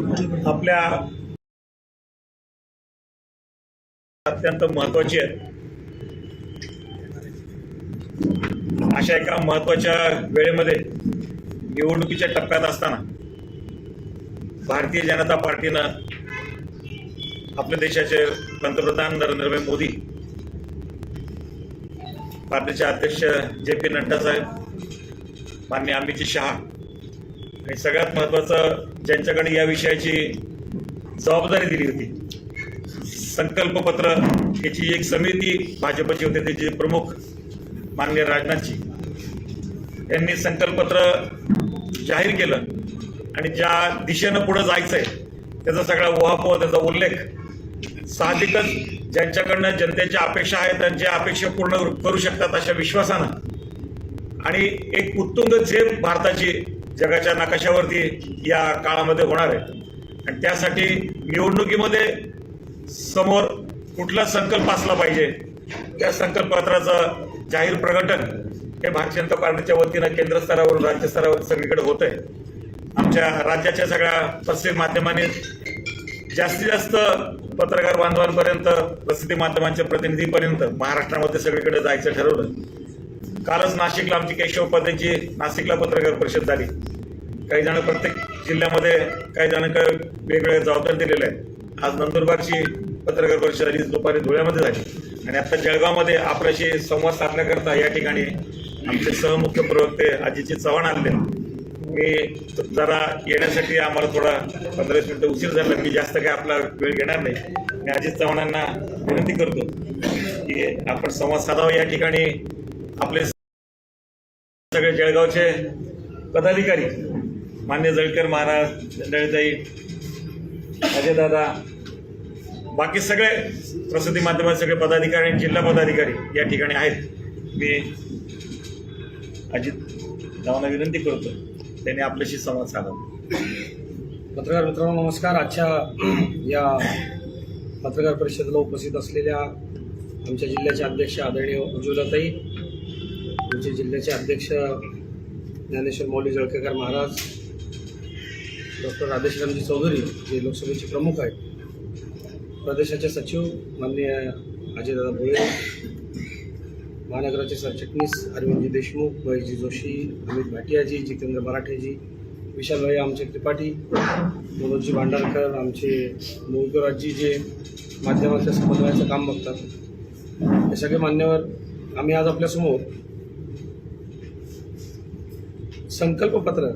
आपल्या अत्यंत महत्वाची आहेत. अशा एका महत्त्वाच्या वेळेमध्ये निवडणुकीच्या टप्प्यात असताना भारतीय जनता पार्टीनं आपल्या देशाचे पंतप्रधान नरेंद्रभाई मोदी पार्टीचे अध्यक्ष जे पी नड्डा साहेब मान्य अमित शहा आणि सगळ्यात महत्त्वाचं ज्यांच्याकडे या विषयाची जबाबदारी दिली होती. संकल्पपत्र याची एक समिती भाजपची होती त्याचे प्रमुख माननीय राजनाथजी. यांनी संकल्पपत्र जाहीर केलं आणि ज्या दिशेनं पुढं जायचं आहे त्याचा सगळा उहापोह त्याचा उल्लेख साहजिकच ज्यांच्याकडनं जनतेच्या अपेक्षा आहेत त्यांच्या अपेक्षा पूर्ण करू शकतात अशा विश्वासानं. आणि एक उत्तुंग झेप भारताची जगाच्या नकाशावरती या काळामध्ये होणार आहे. आणि त्यासाठी निवडणुकीमध्ये समोर कुठला संकल्प असला पाहिजे त्या संकल्पपत्राचं जाहीर प्रकटन हे भारतीय जनता पार्टीच्या वतीनं केंद्र स्तरावरून राज्य स्तरावर सगळीकडे होत आहे. आमच्या राज्याच्या सगळ्या प्रसिद्ध माध्यमांनी जास्तीत जास्त पत्रकार बांधवांपर्यंत प्रसिद्धी माध्यमांच्या प्रतिनिधीपर्यंत महाराष्ट्रामध्ये सगळीकडे जायचं ठरवलं. कालच नाशिकला आमची केशव उपाध्यायची नाशिकला पत्रकार परिषद झाली. काही जण प्रत्येक जिल्ह्यामध्ये काही जण वेगवेगळे जबाबदारी दिलेले आहेत. आज नंदुरबारची पत्रकार परिषद झाली दुपारी धुळ्यामध्ये झाली. आणि आता जळगावमध्ये आपल्याशी संवाद साधण्याकरता या ठिकाणी आमचे सहमुख्य प्रवक्ते अजितजी चव्हाण आले मी जरा येण्यासाठी आम्हाला थोडा पंधरा वीस मिनिटं उशीर झाला. मी जास्त काही आपला वेळ घेणार नाही. मी अजित चव्हाणांना विनंती करतो की आपण संवाद साधावा या ठिकाणी आपले सगळे जळगावचे पदाधिकारी मान्य जळकर महाराज दळताई अजयदादा बाकी सगळे प्रसिद्धी माध्यमात सगळे पदाधिकारी आणि जिल्हा पदाधिकारी या ठिकाणी आहेत. मी अजित चव्हाणांना विनंती करतो त्यांनी आपल्याशी संवाद साधावा. पत्रकार मित्रांनो नमस्कार. आजच्या या पत्रकार परिषदेला उपस्थित असलेल्या आमच्या जिल्ह्याचे अध्यक्ष आदरणीय उज्ज्वलताई आमचे जिल्ह्याचे अध्यक्ष ज्ञानेश्वर मौली जळकेकर महाराज डॉक्टर राधेश्यामजी चौधरी जे लोकसभेचे प्रमुख आहेत. प्रदेशाचे सचिव माननीय अजयदादा भोळे महानगराचे सरचिटणीस अरविंदजी देशमुख महेशजी जोशी अमित भाटियाजी जितेंद्र मराठेजी विशालभाई आमचे त्रिपाठी मनोजी भांडारकर आमचे मोळकराजी जे माध्यमाच्या समन्वयाचं काम बघतात. हे सगळे मान्यवर आम्ही आज आपल्यासमोर संकल्पपत्र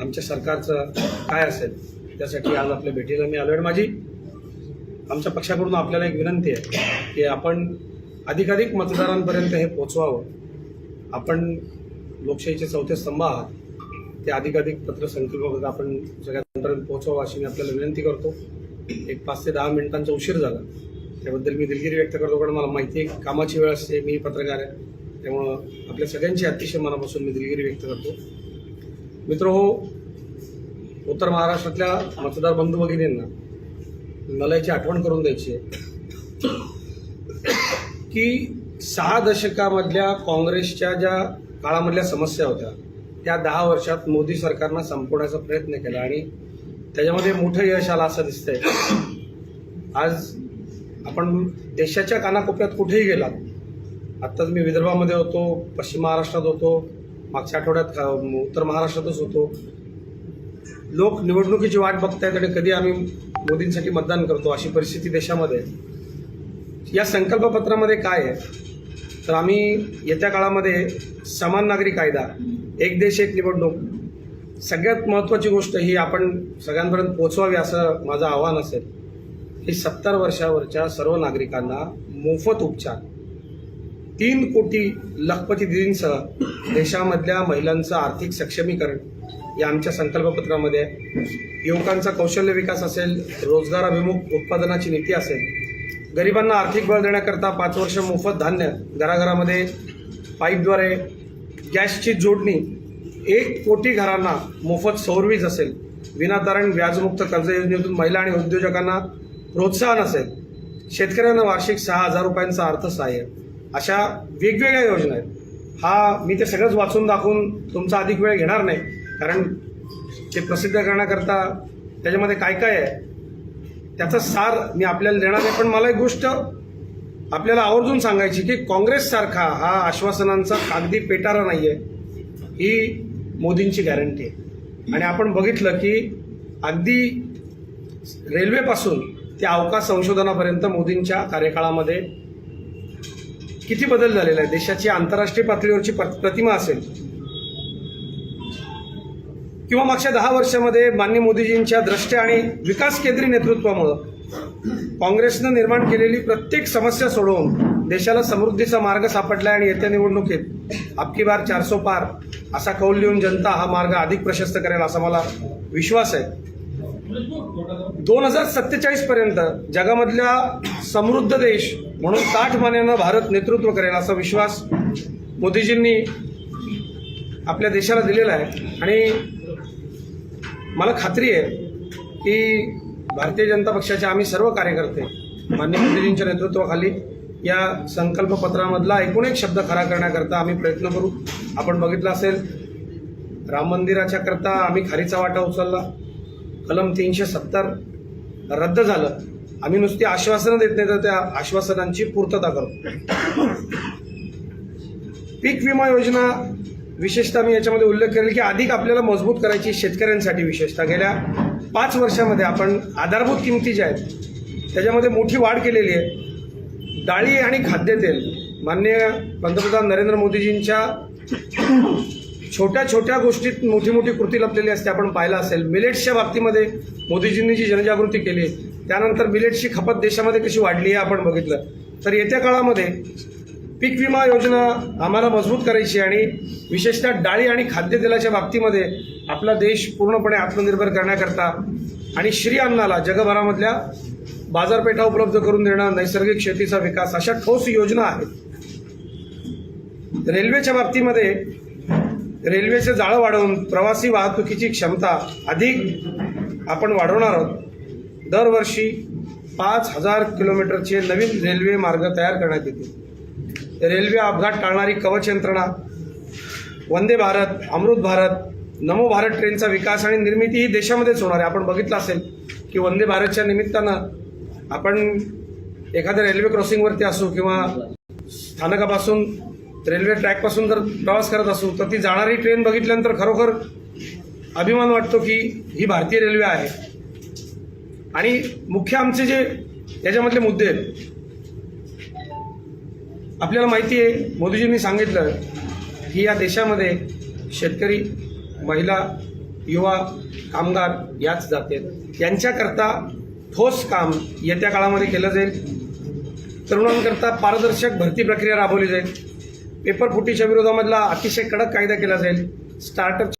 आमच्या सरकारचं काय असेल त्यासाठी आज आपल्या भेटीला मी आलो आणि माझी आमच्या पक्षाकडून आपल्याला एक विनंती आहे की आपण अधिकाधिक मतदारांपर्यंत हे पोचवावं. आपण लोकशाहीचे चौथे स्तंभ आहात. ते अधिकाधिक पत्र संकल्प आपण सगळ्यांपर्यंत पोहोचवावं अशी मी आपल्याला विनंती करतो. एक पाच ते दहा मिनिटांचा उशीर झाला. त्याबद्दल मी दिलगिरी व्यक्त करतो कारण मला माहिती आहे कामाची वेळ असते मी पत्रकार आहे. त्यामुळं आपल्या सगळ्यांची अतिशय मनापासून मी दिलगिरी व्यक्त करतो. मित्र हो उत्तर महाराष्ट्रातल्या मतदार बंधू भगिनींना मला याची आठवण करून द्यायची आहे की सहा दशकामधल्या काँग्रेसच्या ज्या काळामधल्या समस्या होत्या त्या दहा वर्षात मोदी सरकारनं संपवण्याचा प्रयत्न केला आणि त्याच्यामध्ये मोठं यश आलं असं दिसतंय. आज आपण देशाच्या कानाकोपऱ्यात कुठेही गेलात आत्ताच मी विदर्भामध्ये होतो पश्चिम महाराष्ट्रात होतो मागच्या आठवड्यात उत्तर महाराष्ट्रातच होतो. लोक निवडणुकीची वाट बघतायत आणि कधी आम्ही मोदींसाठी मतदान करतो अशी परिस्थिती देशामध्ये आहे. या संकल्पपत्रामध्ये काय आहे? तर आम्ही येत्या काळामध्ये समान नागरी कायदा एक देश एक निवडणूक सगळ्यात महत्त्वाची गोष्ट ही आपण सगळ्यांपर्यंत पोचवावी असं माझं आव्हान असेल. की सत्तर वर्षावरच्या सर्व नागरिकांना मोफत उपचार. तीन कोटी लखपती दिदींसह देशामधल्या महिलांचं आर्थिक सक्षमीकरण या आमच्या संकल्पपत्रामध्ये आहे. युवकांचा कौशल्य विकास असेल रोजगार अभिमुख उत्पादनाची नीती असेल गरिबांना आर्थिक बळ देण्याकरता पाच वर्ष मोफत धान्य घराघरामध्ये पाईपद्वारे गॅसची जोडणी एक कोटी घरांना मोफत सौरवीज असेल विनातारण व्याजमुक्त कर्ज योजनेतून महिला आणि उद्योजकांना प्रोत्साहन असेल शेतकऱ्यांना वार्षिक सहा हजार रुपयांचं अर्थसहाय्य अशा वेगवेगळ्या योजना आहेत. हा मी ते सगळंच वाचून दाखवून तुमचा अधिक वेळ घेणार नाही. कारण ते प्रसिद्ध करण्याकरता त्याच्यामध्ये काय काय आहे त्याचा सार मी आपल्याला देणार आहे पण मला एक गोष्ट आपल्याला आवर्जून सांगायची की काँग्रेससारखा हा आश्वासनांचा कागदी पेटारा नाही आहे ही मोदींची गॅरंटी आहे. आणि आपण बघितलं की अगदी रेल्वेपासून ते अवकाश संशोधनापर्यंत मोदींच्या कार्यकाळामध्ये किती बदल झालेला आहे देशाची आंतरराष्ट्रीय पातळीवरची प्रतिमा असेल. किंवा मागच्या दहा वर्षामध्ये मान्य मोदीजींच्या द्रष्ट्या आणि विकास केंद्रीय नेतृत्वामुळं काँग्रेसनं निर्माण केलेली प्रत्येक समस्या सोडवून देशाला समृद्धीचा मार्ग सापडला आणि येत्या निवडणुकीत अबकी बार चारसो पार असा कौल लिहून जनता हा मार्ग अधिक प्रशस्त करेल असा मला विश्वास आहे. दोन हजार सत्तेचाळीस पर्यंत जगामधल्या समृद्ध देश म्हणून ताठ मानेनं भारत नेतृत्व करेल असा विश्वास मोदीजींनी आपल्या देशाला दिलेला आहे. आणि मला खात्री आहे की भारतीय जनता पक्षाचे आम्ही सर्व कार्यकर्ते मान्य मोदीजींच्या नेतृत्वाखाली या संकल्पपत्रामधला एकूण एक शब्द खरा करण्याकरता आम्ही प्रयत्न करू. आपण बघितलं असेल राम मंदिराच्या करता आम्ही खारीचा वाटा उचलला. कलम तीनशे सत्तर रद्द झालं. आम्ही नुसती आश्वासनं देत नाही तर त्या आश्वासनांची पूर्तता करतो पीक विमा योजना विशेषतः मी याच्यामध्ये उल्लेख करेल की अधिक आपल्याला मजबूत करायची शेतकऱ्यांसाठी विशेषतः गेल्या पाच वर्षामध्ये आपण आधारभूत किमती ज्या आहेत त्याच्यामध्ये मोठी वाढ केलेली आहे. डाळी आणि खाद्यतेल माननीय पंतप्रधान नरेंद्र मोदीजींच्या छोट्या छोट्या गोष्टीत मोठी मोठी कृती लपलेली असते आपण पाहिलं असेल. मिलेट्सच्या बाबतीमध्ये मोदीजींनी जी जनजागृती केली त्यानंतर मिलेट्सची खपत देशामध्ये कशी वाढली आहे आपण बघितलं. तर येत्या काळामध्ये पीक विमा योजना आम्हाला मजबूत करायची आणि विशेषतः डाळी आणि खाद्यतेलाच्या बाबतीमध्ये आपला देश पूर्णपणे आत्मनिर्भर करण्याकरता आणि श्री अन्नाला जगभरामधल्या बाजारपेठा उपलब्ध करून देणं नैसर्गिक शेतीचा विकास अशा ठोस योजना आहेत. रेल्वेच्या बाबतीमध्ये रेल्वेचे जाळं वाढवून प्रवासी वाहतुकीची क्षमता अधिक आपण वाढवणार आहोत. दरवर्षी पाच हजार किलोमीटरचे नवीन रेल्वे मार्ग तयार करण्यात येतील. रेल्वे अपघात टाळणारी कवच यंत्रणा वंदे भारत अमृत भारत नमो भारत ट्रेनचा विकास आणि निर्मिती ही देशामध्येच होणार आहे. आपण बघितलं असेल की वंदे भारतच्या निमित्तानं आपण एखाद्या रेल्वे क्रॉसिंगवरती असू किंवा स्थानकापासून रेल्वे ट्रॅकपासून जर प्रवास करत असू तर ती जाणारी ट्रेन बघितल्यानंतर खरोखर अभिमान वाटतो की ही भारतीय रेल्वे आहे. आणि मुख्य आमचे जे याच्यामधले मुद्दे आहेत आपल्याला माहिती आहे मोदीजींनी सांगितलं की या देशामध्ये शेतकरी महिला युवा कामगार याच जाते यांच्याकरता ठोस काम येत्या काळामध्ये केलं जाईल. तरुणांकरता पारदर्शक भरती प्रक्रिया राबवली जाईल. पेपर फुटीच्या विरोधामधला अतिशय कडक कायदा केला जाईल. स्टार्टअप